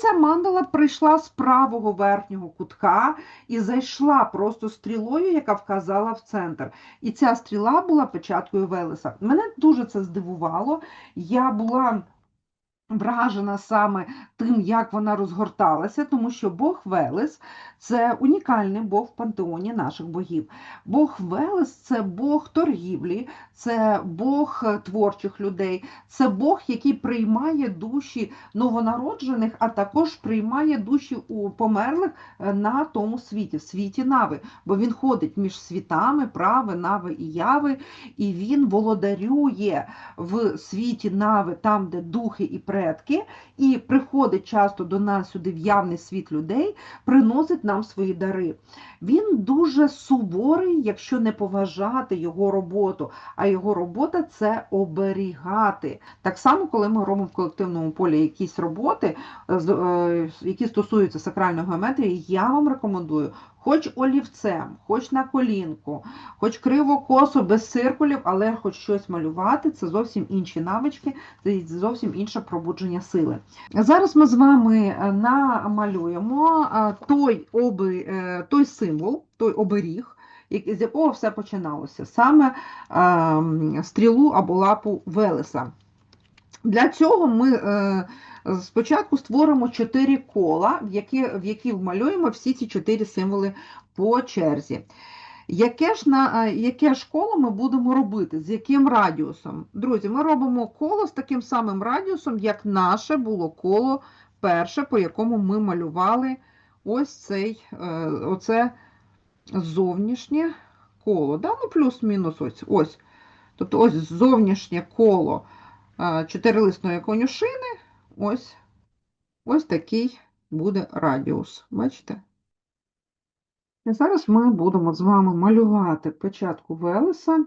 Ця мандала прийшла з правого верхнього кутка і зайшла просто стрілою, яка вказала в центр. І ця стріла була печаткою Велеса. Мене дуже це здивувало. Я була вражена саме тим, як вона розгорталася, тому що Бог Велес це унікальний Бог в пантеоні наших богів. Бог Велес це Бог торгівлі, це Бог е, творчих людей, це Бог, який приймає душі новонароджених, а також приймає душі у померлих е, на тому світі, в світі нави. Бо він ходить між світами, прави, нави і яви, і він володарює в світі нави, там, де духи і предки, і приходить часто до нас сюди в явний світ людей, приносить нам свої дари. Він дуже суворий, якщо не поважати його роботу. А його робота це оберігати. Так само, коли ми робимо в колективному полі якісь роботи, е, е, які стосуються сакральної геометрії, я вам рекомендую. Хоч олівцем, хоч на колінку, хоч криво косо, без циркулів, але хоч щось малювати, це зовсім інші навички, це зовсім інше пробудження сили. Зараз ми з вами е, намалюємо е, той, оби, е, той символ, той оберіг, з якого все починалося, саме е, стрілу або лапу Велеса. Для цього ми е, спочатку створимо чотири кола, в які, в які вмалюємо всі ці чотири символи по черзі. Яке ж, на, е, яке ж коло ми будемо робити? З яким радіусом? Друзі, ми робимо коло з таким самим радіусом, як наше було коло перше, по якому ми малювали ось цей, е, оце зовнішнє коло. Да? Ну, плюс-мінус ось. ось. Тобто ось зовнішнє коло е, чотирилисної конюшини, ось, ось такий буде радіус. Бачите? І зараз ми будемо з вами малювати печатку Велеса.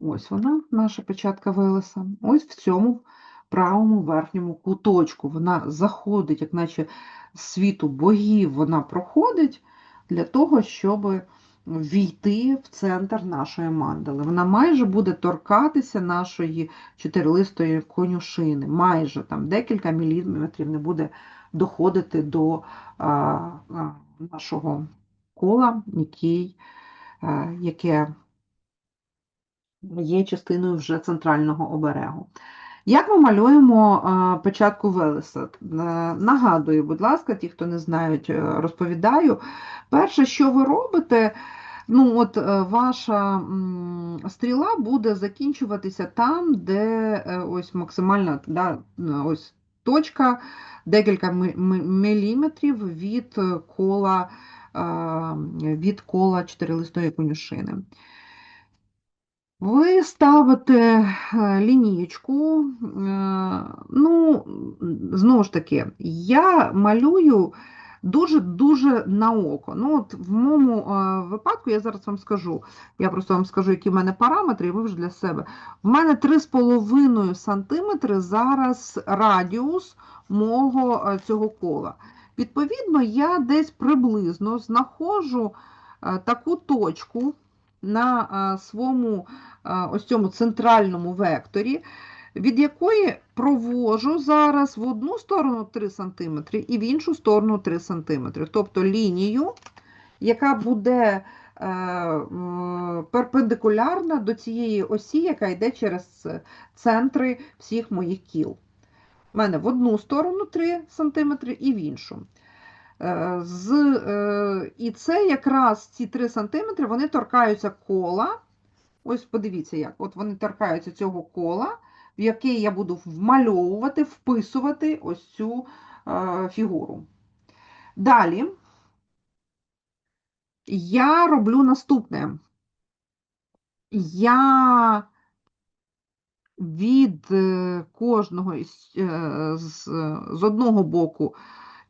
Ось вона, наша печатка Велеса. Ось в цьому правому верхньому куточку. Вона заходить, як наче світу богів, вона проходить для того, щоб війти в центр нашої мандали. Вона майже буде торкатися нашої чотирилистої конюшини. Майже там декілька міліметрів не буде доходити до а, а, нашого кола, який, е, яке є частиною вже центрального оберегу. Як ми малюємо печатку Велеса? Е, Нагадую, будь ласка, ті, хто не знають, е, розповідаю. Перше, що ви робите, ну от е, ваша стріла буде закінчуватися там, де ось максимальна да, ось точка, декілька міліметрів від кола, від кола чотирилистої конюшини. Ви ставите е, лінієчку, е, ну, знову ж таки, я малюю дуже-дуже на око. Ну, от в моєму е, випадку, я зараз вам скажу, я просто вам скажу, які в мене параметри, і ви вже для себе. В мене 3,5 см зараз радіус мого е, цього кола. Відповідно, я десь приблизно знаходжу е, таку точку на своєму ось цьому центральному векторі, від якої провожу зараз в одну сторону 3 см і в іншу сторону 3 см. Тобто лінію, яка буде е, перпендикулярна до цієї осі, яка йде через центри всіх моїх кіл. У мене в одну сторону 3 см і в іншу. Е, З, е, і це якраз ці 3 см вони торкаються кола. Ось подивіться, як. От вони торкаються цього кола, в яке я буду вмальовувати, вписувати ось цю е, фігуру. Далі я роблю наступне. Я від кожного з, з одного боку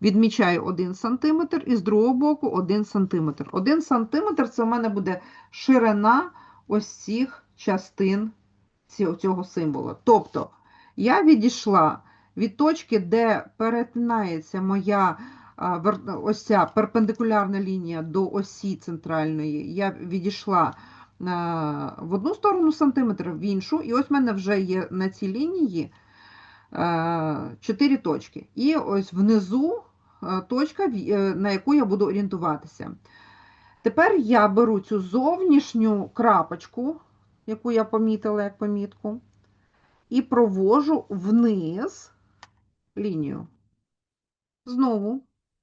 відмічаю 1 см і з другого боку 1 см. 1 см це в мене буде ширина ось цих частин цього символу. Тобто я відійшла від точки, де перетинається моя ось перпендикулярна лінія до осі центральної, я відійшла в одну сторону сантиметр, в іншу, і ось в мене вже є на цій лінії чотири точки. І ось внизу точка, е, на яку я буду орієнтуватися. Тепер я беру цю зовнішню крапочку, яку я помітила як помітку, і провожу вниз лінію. Знову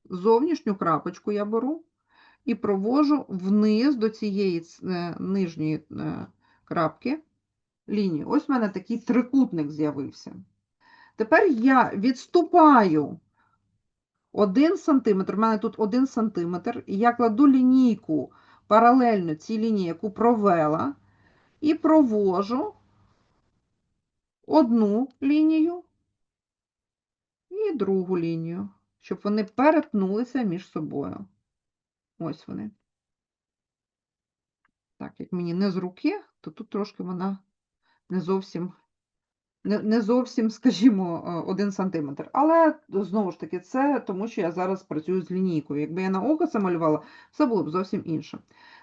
зовнішню крапочку я беру і провожу вниз до цієї е, нижньої е, крапки лінію. Ось в мене такий трикутник з'явився. Тепер я відступаю 1 см, в мене тут 1 см, і я кладу лінійку паралельно цій лінії, яку провела, і провожу одну лінію і другу лінію, щоб вони перетнулися між собою. Ось вони. Так, як мені не з руки, то тут трошки вона не зовсім, не, зовсім, скажімо, е, один сантиметр. Але знову ж таки, це тому, що я зараз працюю з лінійкою. Якби я на око це малювала, все було б зовсім інше.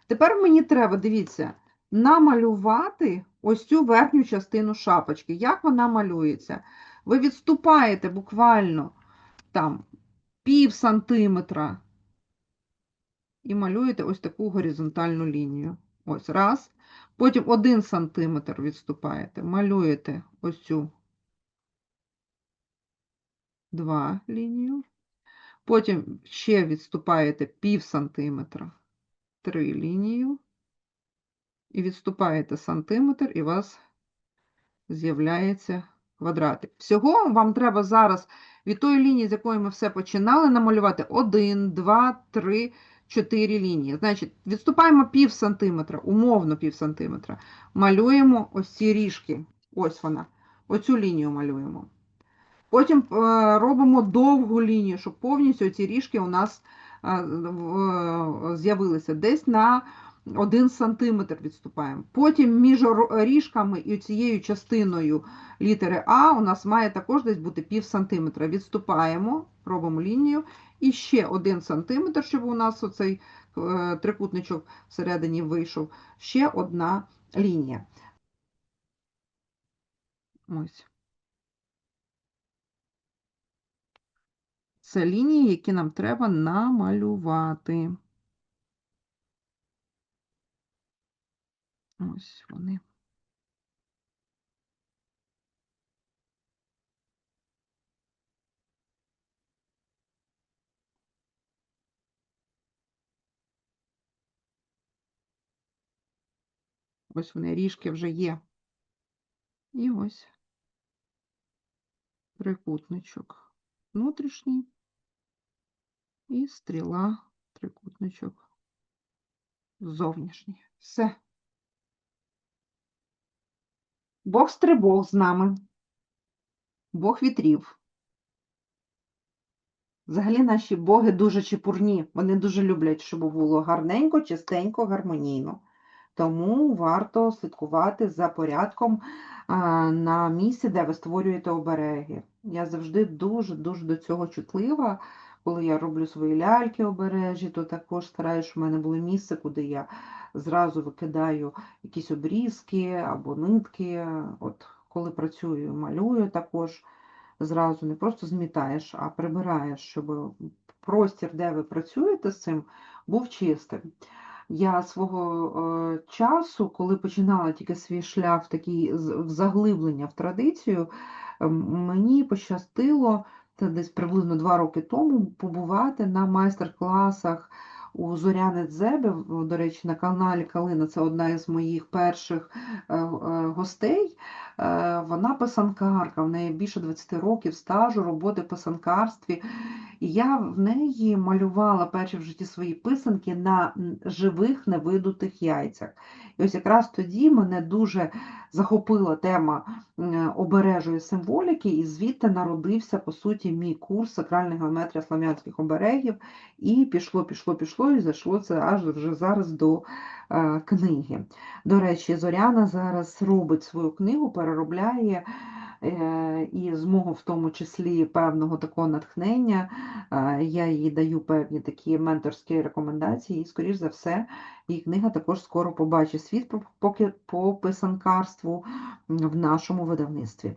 Тепер мені треба, дивіться, намалювати ось цю верхню частину шапочки. Як вона малюється? Ви відступаєте буквально там пів сантиметра і малюєте ось таку горизонтальну лінію. Ось раз. Потім один сантиметр відступаєте, малюєте ось цю два лінію. Потім ще відступаєте пів сантиметра, три лінію. І відступаєте сантиметр, і у вас з'являється квадратик. Всього вам треба зараз від тої лінії, з якої ми все починали, намалювати 1, 2, 3, 4 лінії. Значить, відступаємо пів сантиметра, умовно пів сантиметра. Малюємо ось ці ріжки. Ось вона. Оцю лінію малюємо. Потім е, робимо довгу лінію, щоб повністю ці ріжки у нас е, з'явилися. Десь на 1 сантиметр відступаємо. Потім між ріжками і цією частиною літери А у нас має також десь бути пів сантиметра. Відступаємо, робимо лінію. І ще 1 сантиметр, щоб у нас оцей е, трикутничок всередині вийшов. Ще одна лінія. Ось. Це лінії, які нам треба намалювати. Ось вони. Ось вони, ріжки вже є. І ось трикутничок внутрішній і стріла, трикутничок зовнішній. Все. Бог стрибог з нами. Бог вітрів. Взагалі наші боги дуже чепурні. Вони дуже люблять, щоб було гарненько, чистенько, гармонійно. Тому варто слідкувати за порядком на місці, де ви створюєте обереги. Я завжди дуже-дуже до цього чутлива. Коли я роблю свої ляльки обережі, то також стараюся, щоб в мене було місце, куди я зразу викидаю якісь обрізки або нитки. От коли працюю, малюю також зразу не просто змітаєш, а прибираєш, щоб простір, де ви працюєте з цим, був чистим. Я свого е, часу, коли починала тільки свій шлях такий з- в заглиблення в традицію, мені пощастило це десь приблизно два роки тому побувати на майстер-класах у Зоряни Дзебе. До речі, на каналі Калина це одна із моїх перших е, е, гостей. Е, Вона писанкарка, в неї більше 20 років стажу роботи писанкарстві. І я в неї малювала перші в житті свої писанки на живих невидутих яйцях. І ось якраз тоді мене дуже захопила тема обережої символіки, і звідти народився, по суті, мій курс сакральна геометрія слав'янських оберегів. І пішло, пішло, пішло, і зайшло це аж вже зараз до е, книги. До речі, Зоряна зараз робить свою книгу, переробляє. Е, І з мого в тому числі певного такого натхнення е, я їй даю певні такі менторські рекомендації, і, скоріш за все, її книга також скоро побачить світ по- поки по писанкарству в нашому видавництві.